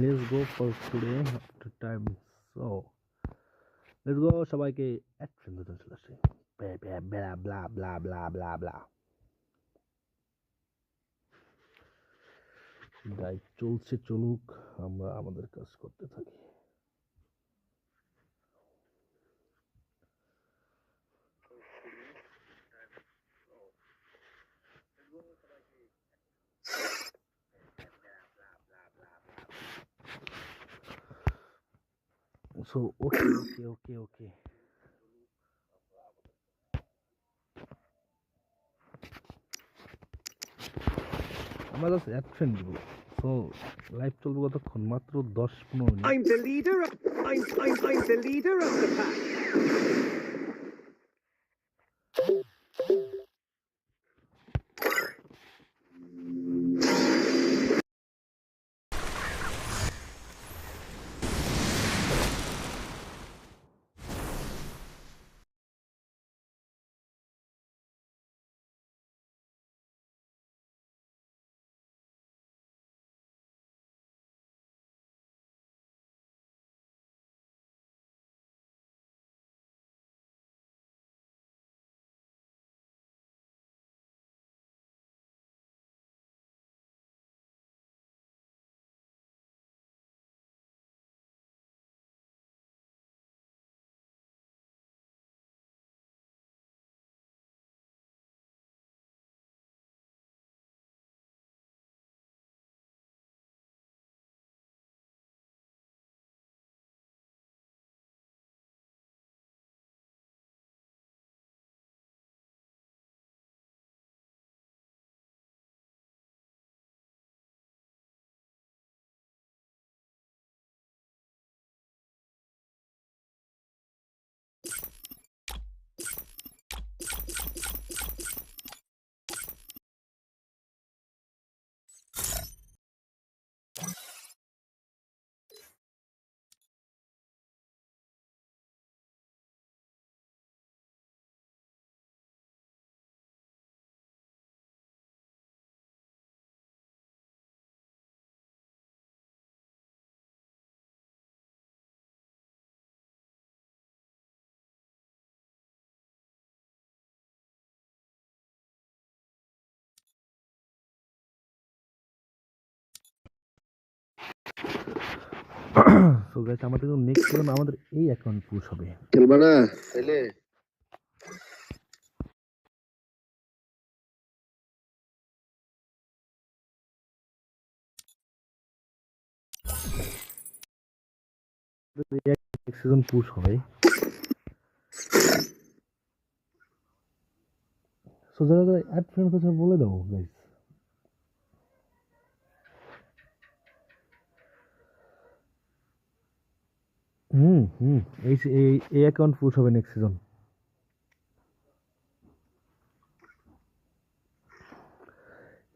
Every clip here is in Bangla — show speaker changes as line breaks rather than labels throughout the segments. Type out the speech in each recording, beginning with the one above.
let's go for today, after time. So, let's go, সবাইকে এক ফ্রেন্ড চলে আসে। Blah blah blah blah blah blah যাই চলছে, চলুক, আমরা আমাদের কাজ করতে থাকি। So okay, okay, okay, okay. আমরা জাস্ট অ্যাকশন দিব সো লাইভ চলবে কতক্ষণ? মাত্র দশ পনেরো মিনিট। সো গাইস আমাদের নেক্সট আমাদের এই অ্যাকাউন্ট পুশ হবে।
খেলবা না তাইলে
সিজন পুশ হবে। সো যারা যারা অ্যাড ফ্রেন্ড আছে বলে দাও গাইস হুম হুম, এই এই অ্যাকাউন্ট পুশ হবে নেক্সট সিজন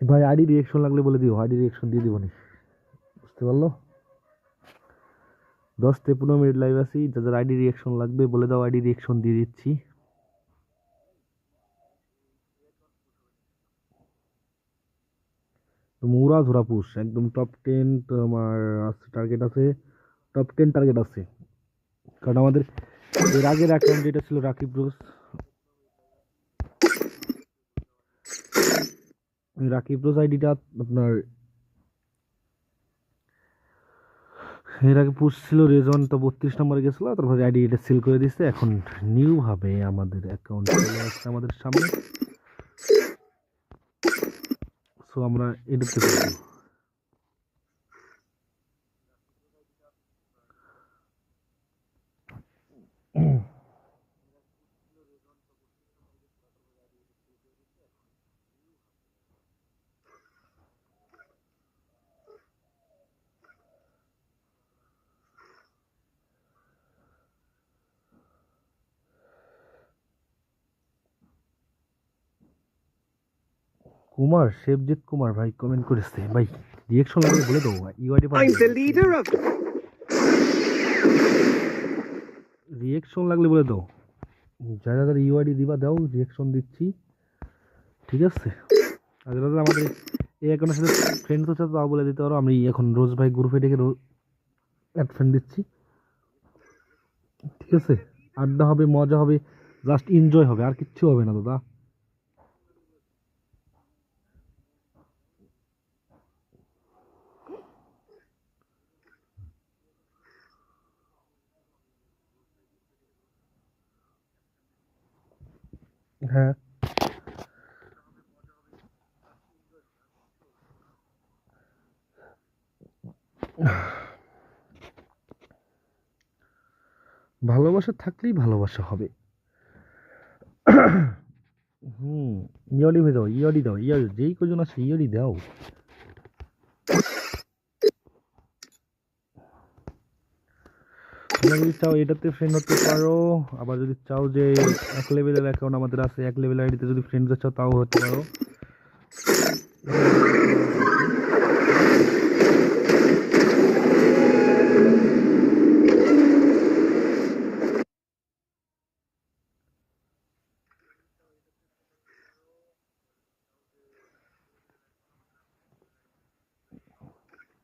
ভাই আইডি রিয়েকশন লাগলে বলে দিও আইডি রিয়েকশন দিয়ে দিবনি বুঝতে পারল? দশ থেকে পনেরো মিনিট লাইভ আছি, যাদের আইডি রিয়েকশন লাগবে, বলে দাও আইডি রিয়েকশন দিয়ে দিচ্ছি। মুরা ধরা পুষ একদম টপ টেন তোমার টার্গেট আছে টপ টেন টার্গেট আছে। কারণ আমাদের এর আগের অ্যাকাউন্ট যেটা ছিল রাকিব রোজ রাকিব রোজ আইডিটা আপনার এর আগে পুশ ছিল রেজন, তো বত্রিশ নম্বরে গেছিল, তারপরে আইডি এটা সিল করে দিচ্ছে এখন নিউ ভাবে আমাদের অ্যাকাউন্ট চলে আসছে আমাদের সামনে। সো আমরা করব। কুমার শিবজিৎ কুমার ভাই কমেন্ট করেছে। ভাই রিয়েকশন লাগলে বলে দেবো
UID the leader of
reaction লাগলে বলে দাও যারা যারা ইউআইডি দিবা দাও রিয়েকশন দিচ্ছি। ঠিক আছে? আর যারা আমাদের এই অ্যাকাউন্টের সাথে ফ্রেন্ডস হচ্ছে তাও বলে দিতে পারো। আমি এখন রোজ ভাই গ্রুপে ডেকে অ্যাড ফ্রেন্ড দিচ্ছি। ঠিক আছে? আড্ডা হবে মজা হবে জাস্ট এনজয় হবে আর কিচ্ছু হবে না দাদা। হ্যাঁ। ভালোবাসা থাকলেই ভালোবাসা হবে। হুম ইয়ারি ভে দাও ইয়ারি দাও ইয়ারি যেই কজন আছে ইয়ারি দাও। যদি চাও এটাতে ফ্রেন্ড হতে পারো। আবার যদি চাও যে এক লেভেলের অ্যাকাউন্ট আমাদের আছে, এক লেভেল আইডিতে যদি ফ্রেন্ড চাও তাও হতে পারো।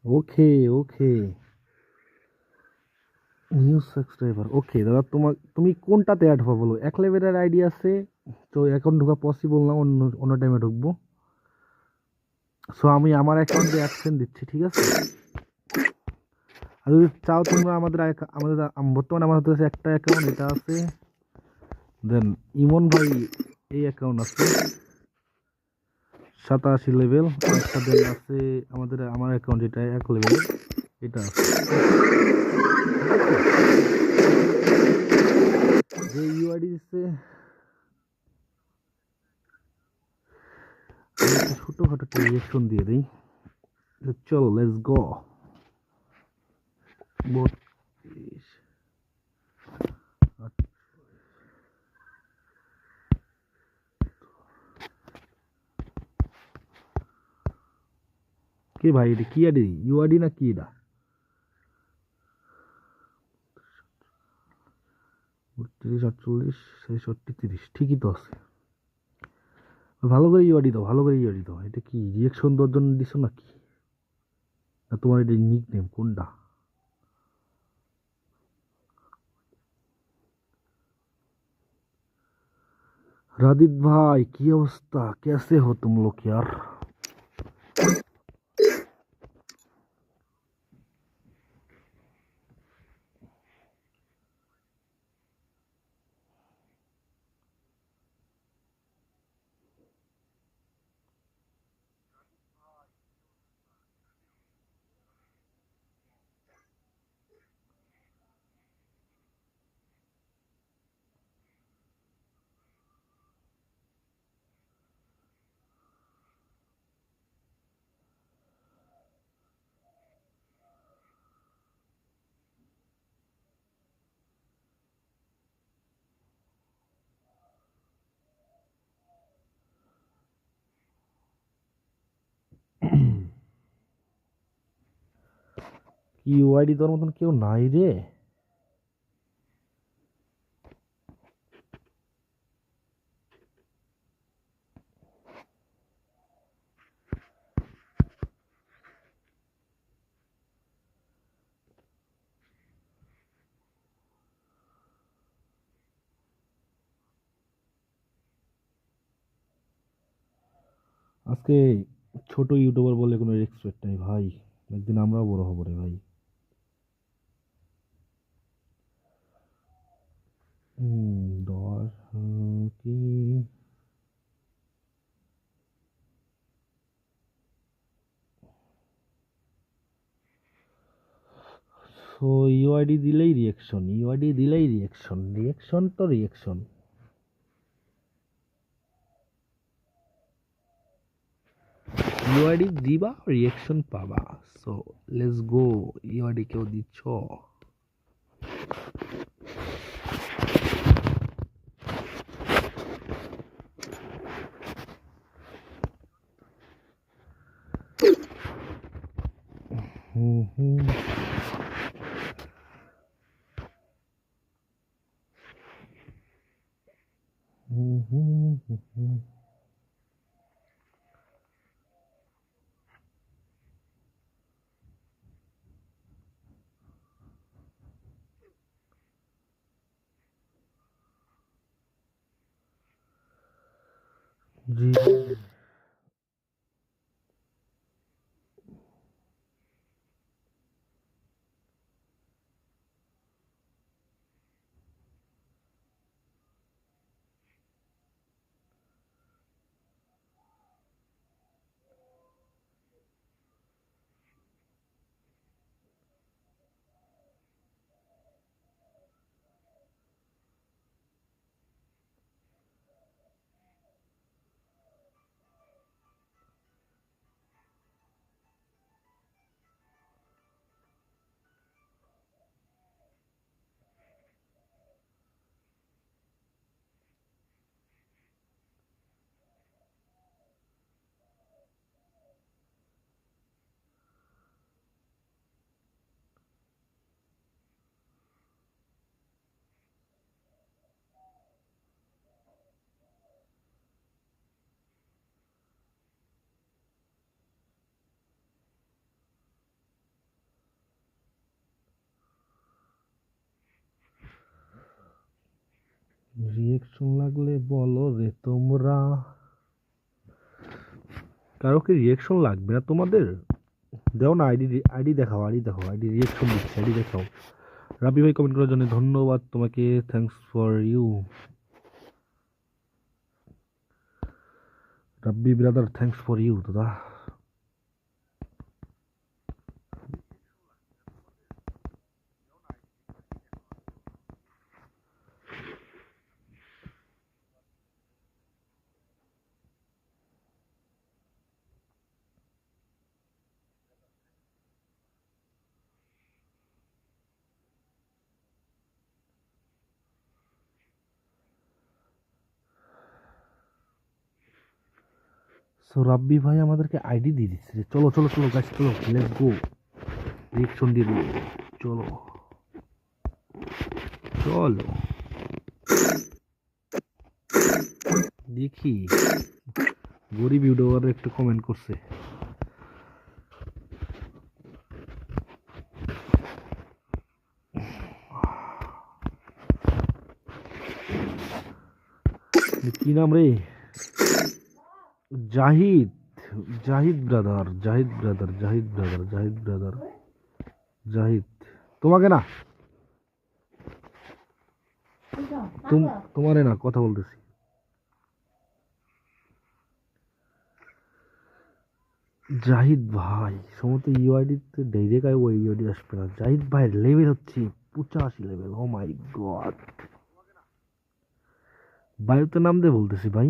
ওকে ওকে নিউ সাবস্ক্রাইবার ওকে দাদা তোমার তুমি কোনটাতে অ্যাড হবে বলো? এক লেভেলের আইডি আছে, তো অ্যাকাউন্ট ঢোকা পসিবল না অন্য অন্য টাইমে ঢুকবো? সো আমি আমার অ্যাকাউন্টে অ্যাকশন দিচ্ছি, ঠিক আছে? আর যদি চাও তোমরা আমাদের আমাদের বর্তমানে হাতে আছে একটা অ্যাকাউন্ট এটা আছে দেন ইমন ভাই এই অ্যাকাউন্ট আছে। সাতাশি লেভেল আছে আমাদের, আমার অ্যাকাউন্ট যেটা এক লেভেল এটা। যে একটা ছোটোখাটো একটা দিয়ে দিই। চলো লেটস গো বত্রিশ। কি ভাই, এটা কি আইডি ইউআইডি না কি এটা? তিরিশ আটচল্লিশ ছেষট্টি তিরিশ ঠিকই তো আছে ভালো করে ইউআইডি দাও ভালো করে ইউআইডি দাও এটা কি রিয়েকশন দেওয়ার জন্য দিছো নাকি না তোমার এটা নিক নেম কোনটা রাদিত ভাই কি অবস্থা कैसे हो तुम लोग यार ইউআইডি দেওয়ার মতন কেউ নাই রে? আজকে ছোট ইউটিউবার বলে কোনো রেসপেক্ট নেই ভাই। একদিন আমরাও বড় হব রে ভাই। দশ কি? সো ইউআইডি দিলেই রিয়েকশন ইউআইডি দিলেই রিয়েকশন রিয়েকশন তো রিয়েকশন ইউআইডি দিবা রিয়েকশন পাবা? সো লেটস গো ইউআইডি কেউ দিচ্ছ? जी রিয়েকশন লাগলে বলো রে তোমরা। কারও কি রিয়েকশন লাগবে না তোমাদের? দাও না আইডি আইডি দেখাও আইডি দেখাও আইডি রিয়েকশন দিচ্ছে আইডি দেখাও। রাবি ভাই কমেন্ট করার জন্য ধন্যবাদ, তোমাকে thanks for you Rabbi brother thanks for you দাদা। সো রাব্বি ভাই আমাদেরকে আইডি দিয়ে দিচ্ছে রে। চলো চলো চলো গাছ চলো লেটস গো রিয়েকশন দিয়ে দিই চলো চলো। দেখি, গরিব ইউটিউবার একটু কমেন্ট করছে। কি নাম রে? Zahid Zahid brother Zahid brother Zahid brother Zahid brother, Zahid. তোমাকে না। তোমারে না, কথা বলতেছি। জাহিদ ভাই, সমস্ত ইউআইডিতে ডাইরেক্ট আই ওই ইউআইডি আসবে না। জাহিদ ভাইয়ের লেভেল হচ্ছে পঁচাশি লেভেল ও মাই গড বায়ুতে নাম দিয়ে বলতেছি ভাই।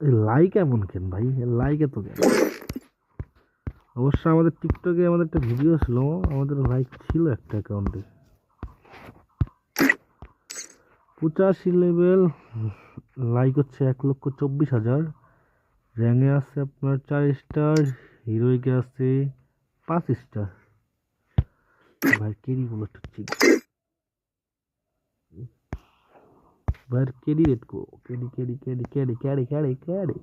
লাইক এমন কেন ভাই? লাইক এত কেন? অবশ্য আমাদের টিকটকে আমাদের একটা ভিডিও ছিল, আমাদের লাইক ছিল একটা অ্যাকাউন্টে পঁচাশি লেভেল লাইক হচ্ছে এক লক্ষ চব্বিশ হাজার। র্যাঙ্কে আছে আপনার চার স্টার হিরোইকে আছে পাঁচ স্টার ভাই, কেরি বলো ঠিক ভাইয়ের কেডি রেট কো KD KD KD KD KD KD KD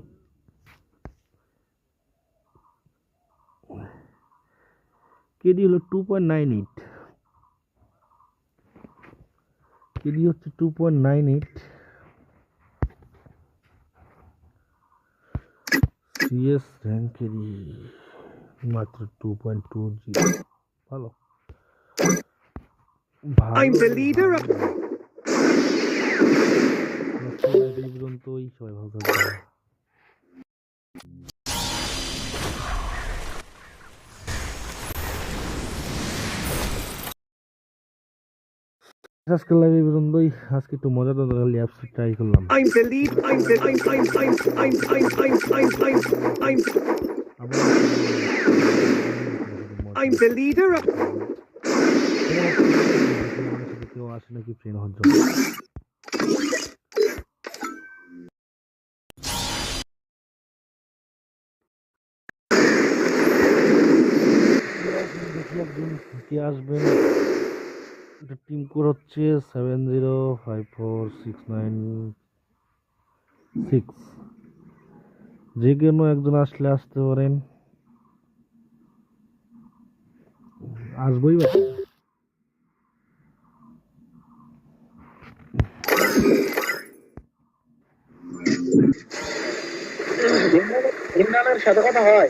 KD হলো two point nine eight KD হচ্ছে two point nine eight CS rank KD মাত্র টু পয়েন্ট টু জিরো ভালো
I'm the leader of.
এই পর্যন্তই। সবাই ভালো থাকবে আজকে লাইভে বন্ধুই আজকে একটু মজা দাদা খালি অ্যাপস ট্রাই করলাম
আই বিলিভ আই বিলিভ
কেউ আসে নাকি ফ্রেন্ড হওয়ার জন্য? একদিন ঠিকই আসবে। এটা টিম কোড হচ্ছে seven zero five four six nine six যে কোনো একজন আসলে আসতে পারেন। আসবই বা
সাথে কথা হয়।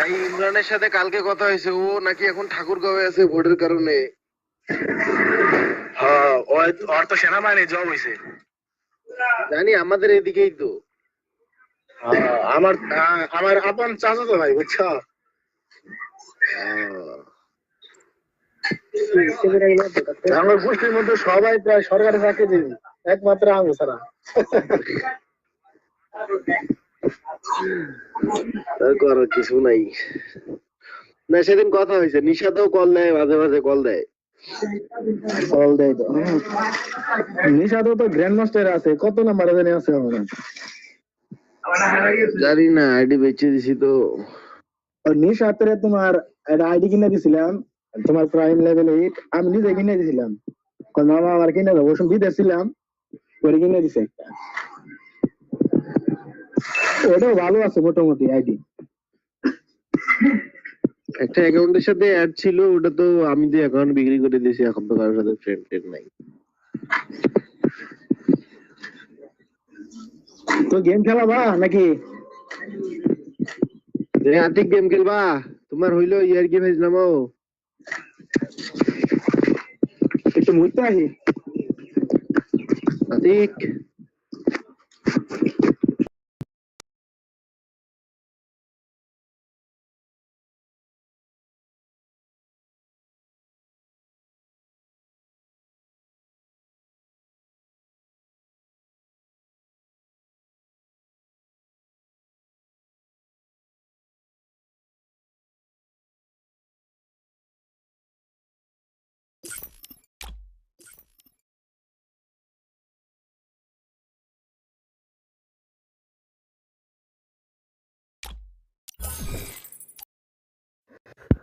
ভাই ইমরানের সাথে কালকে কথা হয়েছে ও নাকি এখন ঠাকুর ঠাকুরগাঁওয়ে আছে ভোটের কারণে।
হ্যাঁ ওর তো সেনাবাহিনী জব হয়েছে
জানি আমাদের এদিকেই তো।
হ্যাঁ, আমার আমার আপন চাচা তো ভাই বুঝছ? আমার গোষ্ঠীর মধ্যে সবাই প্রায় সরকারি চাকরিজীবী একমাত্র আমি ছাড়া।
করার কিছু নাই। না সেদিন কথা হয়েছে। নিশাতেও কল দেয় মাঝে মাঝে কল দেয়।
কল দেয় তো। নিশাদও তো গ্র্যান্ড মাস্টার আছে। কত নাম্বার জানি আছে আমার।
জানি না আইডি বেচে দিছি তো।
নিশাতের তোমার একটা আইডি কিনে দিছিলাম। তোমার প্রাইম লেভেল এইট আমি নিজে কিনে দিছিলাম। কারণ মামা আমার কিনে দেবো বিদেশ ছিলাম। করে কিনে দিছে একটা। ওটাও ভালো আছে মোটামুটি আইডি
একটা অ্যাকাউন্টের সাথে অ্যাড ছিল ওটা তো আমি যে অ্যাকাউন্ট বিক্রি করে দিয়েছি এখন তো কারোর সাথে ফ্রেন্ড ফ্রেন্ড নাই।
তো গেম খেলাবা নাকি?
আতিক গেম খেলবা তোমার হইল ইয়ার কি ভেজ নামাও।
একটু মুহূর্তে আসি।
আতিক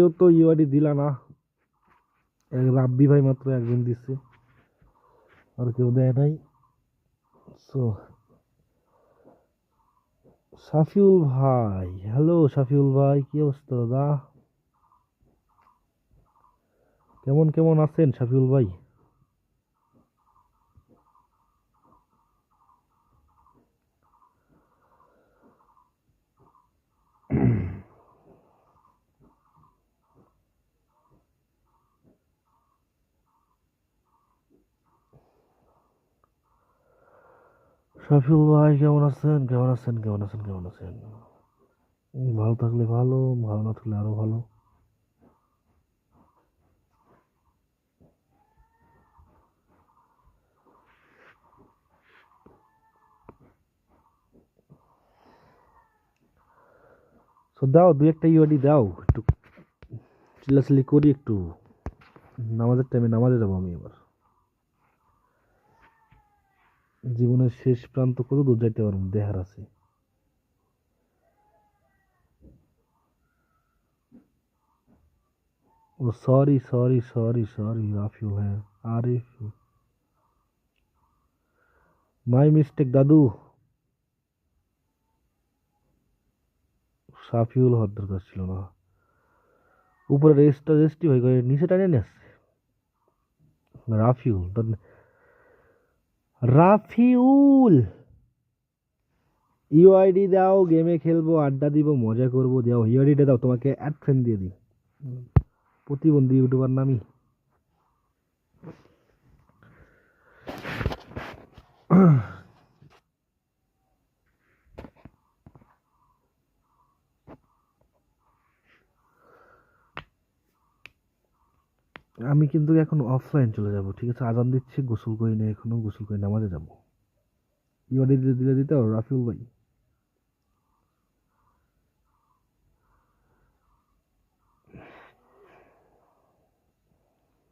কেউ তো ইউআইডি দিলা না। এক রাব্বি ভাই মাত্র একজন দিছে। আর কেউ দেয় নাই। সো সাফিউল ভাই হ্যালো সাফিউল ভাই, কি অবস্থা দাদা? কেমন কেমন আছেন সাফিউল ভাই? সাফিউল ভাই কেমন আছেন কেমন আছেন কেমন আছেন কেমন আছেন উম, ভালো থাকলে ভালো ভালো না থাকলে আরও ভালো So, দাও দু একটা ইউআইডি দাও একটু চিল্লাচিল্লি করি একটু নামাজের টাইমে নামাজে যাব আমি এবার জীবনের শেষ প্রান্ত কত দূর যাইতে পারব? দেহার আছে। ও sorry sorry sorry sorry Rafiul হ্যাঁ আরিফ মাই মিস্টেক দাদু। সাফিউল হওয়ার দরকার ছিল না। উপরে রেস্টটা রেস্টই হয়ে গেছে নিচে টানে নিয়ে আসছে। রাফিউল তার- রাফিউল। ইউআইডি দাও গেমে খেলব, আড্ডা দিব, মজা করব দাও ইউআইডিটা দাও, তোমাকে অ্যাড ফ্রেন্ড দিয়ে দিই। প্রতিবন্ধী ইউটিউবার নামি আমি কিন্তু এখন অফলাইন চলে যাব, ঠিক আছে? আজান দিচ্ছে, গোসল করি না এখনও গোসল করে নামাজে যাব। ইউআরডি দিতে দিলে দিতে রাফিউল ভাই।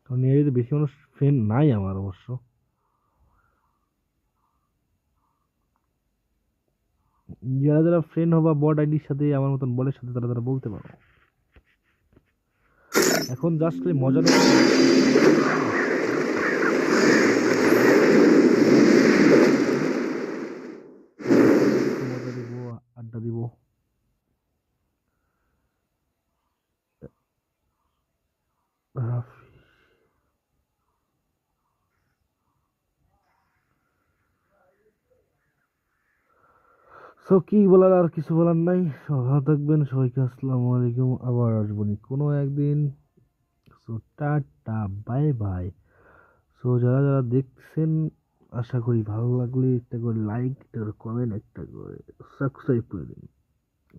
কারণ এর বেশি মানুষ ফ্রেন্ড নাই আমার অবশ্য। যারা যারা ফ্রেন্ড হবা, বড আইডির সাথে, আমার মতন বলের সাথে তারা তারা বলতে পারো। এখন জাস্ট খালি মজা দিব, আড্ডা সো কি বলার আর কিছু বলার নাই? ভালো থাকবেন, সবাইকে আসসালামু আলাইকুম। আবার আসবনি কোনো একদিন। So tata bye bye. So যারা যারা দেখছেন, আশা করি ভালো লাগলে একটা করে লাইক একটা করে কমেন্ট একটা করে সাবস্ক্রাইব করে দিন।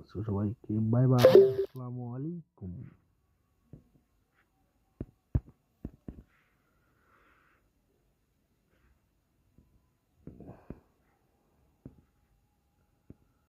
সো সবাইকে, বাই বাই। আসসালামু আলাইকুম।